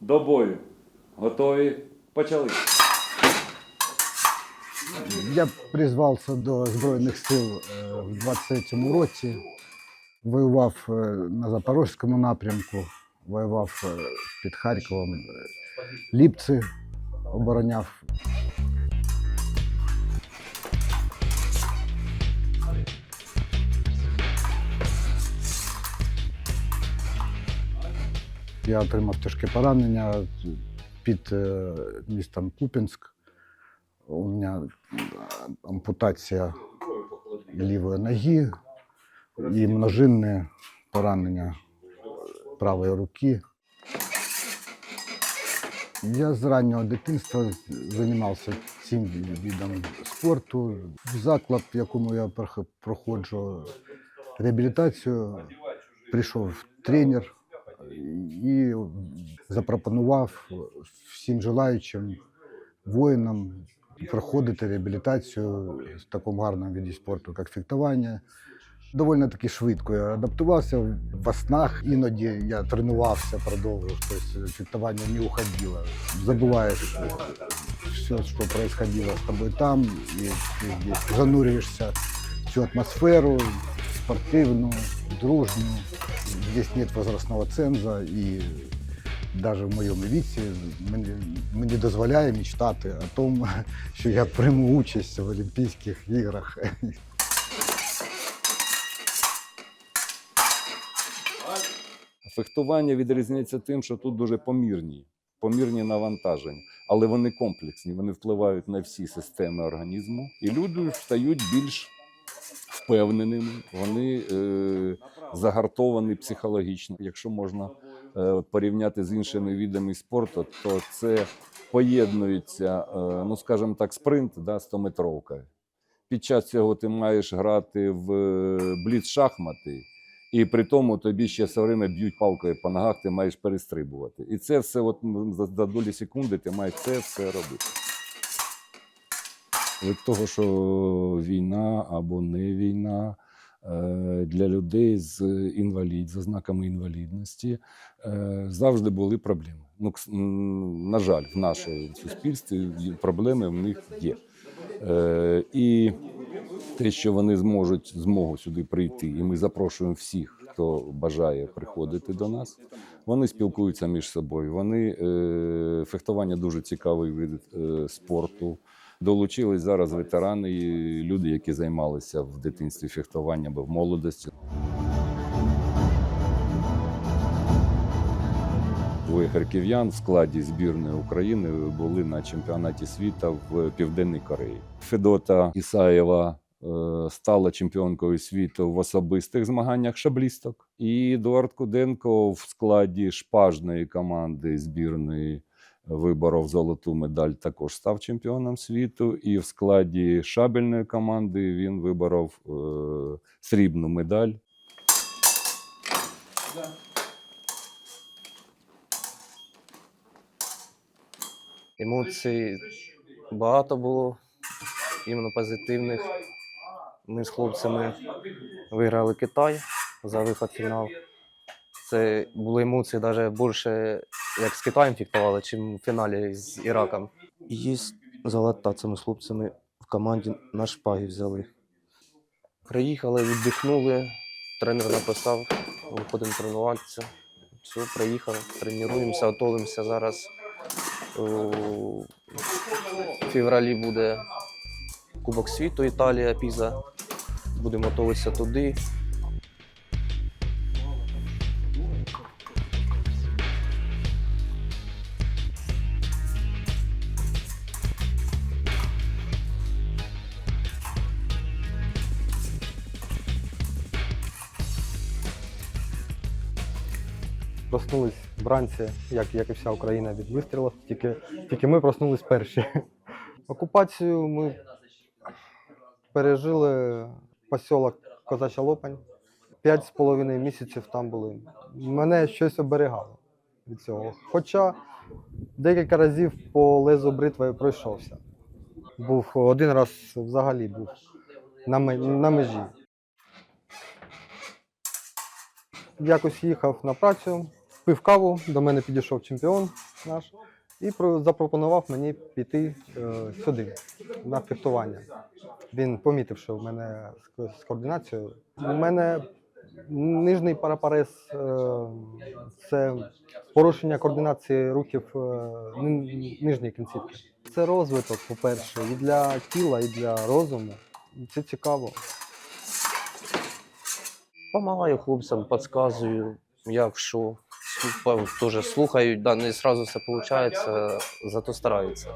До бою. Готові? Почали. Я призвався до Збройних сил е, в 23-му році. Воював е, на Запорозькому напрямку, воював е, під Харковом, Ліпці обороняв. Я отримав тяжке поранення під е, містом Купінськ. У мене ампутація лівої ноги і множинне поранення правої руки. Я з раннього дитинства займався цим видом спорту. Заклад, в якому я проходжу реабілітацію, прийшов тренер і запропонував всім желаючим воїнам проходити реабілітацію в такому гарному віді спорту, як фехтування. Доволі таки швидко я адаптувався в снах. Іноді я тренувався, продовжував, тобто фехтування не уходило. Забуваєш все, що происходило з тобою там, і ти занурюєшся в цю атмосферу спортивну, дружню. Здесь нет возрастного ценза і навіть в моєму віці мені дозволяє мечтати о тому, що я прийму участь в Олімпійських іграх. Фехтування відрізняється тим, що тут дуже помірні, помірні навантаження, але вони комплексні, вони впливають на всі системи організму, і люди стають більш впевненими, вони е, загартовані психологічно. Якщо можна е, порівняти з іншими видами спорту, то це поєднується, е, ну скажімо так, спринт да, 100-метровка. Під час цього ти маєш грати в е, бліц-шахмати, і при тому тобі ще все время б'ють палкою по ногах, ти маєш перестрибувати. І це все, от, за, за долі секунди, ти маєш це все робити. Від того, що війна або не війна е, для людей з інвалід, з ознаками інвалідності е, завжди були проблеми. Ну, на жаль, в нашому суспільстві проблеми в них є. Е, І те, що вони зможуть змогу сюди прийти, і ми запрошуємо всіх, хто бажає приходити до нас. Вони спілкуються між собою. Вони фехтування дуже цікавий вид спорту. Долучились зараз ветерани, і люди, які займалися в дитинстві фехтуванням або в молодості. Двоє харків'ян в складі збірної України були на чемпіонаті світу в Південній Кореї. Федота Ісаєва е, стала чемпіонкою світу в особистих змаганнях шаблісток. І Едуард Куденко в складі шпажної команди збірної виборов золоту медаль, також став чемпіоном світу. І в складі шабельної команди він виборов е, срібну медаль. Емоцій багато було, іменно позитивних. Ми з хлопцями виграли Китай за виход фінал. Це були емоції навіть більше як з Китаєм фіктували, чим в фіналі з Іраком. Є золота, це ми з хлопцями в команді на шпаги взяли. Приїхали, віддихнули, тренер написав, виходимо тренуватися. Все, приїхали, тренуємося, готуємося зараз. У февралі буде Кубок світу Італія, Піза. Будемо готуватися туди. Проснулись вранці, як, як і вся Україна від вистрілів, тільки, тільки ми проснулись перші. Окупацію ми пережили посілок Козача Лопань. П'ять з половиною місяців там були. Мене щось оберігало від цього. Хоча декілька разів по лезу бритвою пройшовся. Був один раз взагалі був на, на межі. Якось їхав на працю, пив каву, до мене підійшов чемпіон наш і запропонував мені піти е, сюди, на фехтування. Він помітив, що в мене з- координацією. У мене нижній парапарез е, це порушення координації рухів е, нижньої кінцівки. Це розвиток, по-перше, і для тіла, і для розуму. Це цікаво. Помагаю хлопцям, підказую, як що. Слух- Теж слухають, да, не одразу все виходить, зато стараються.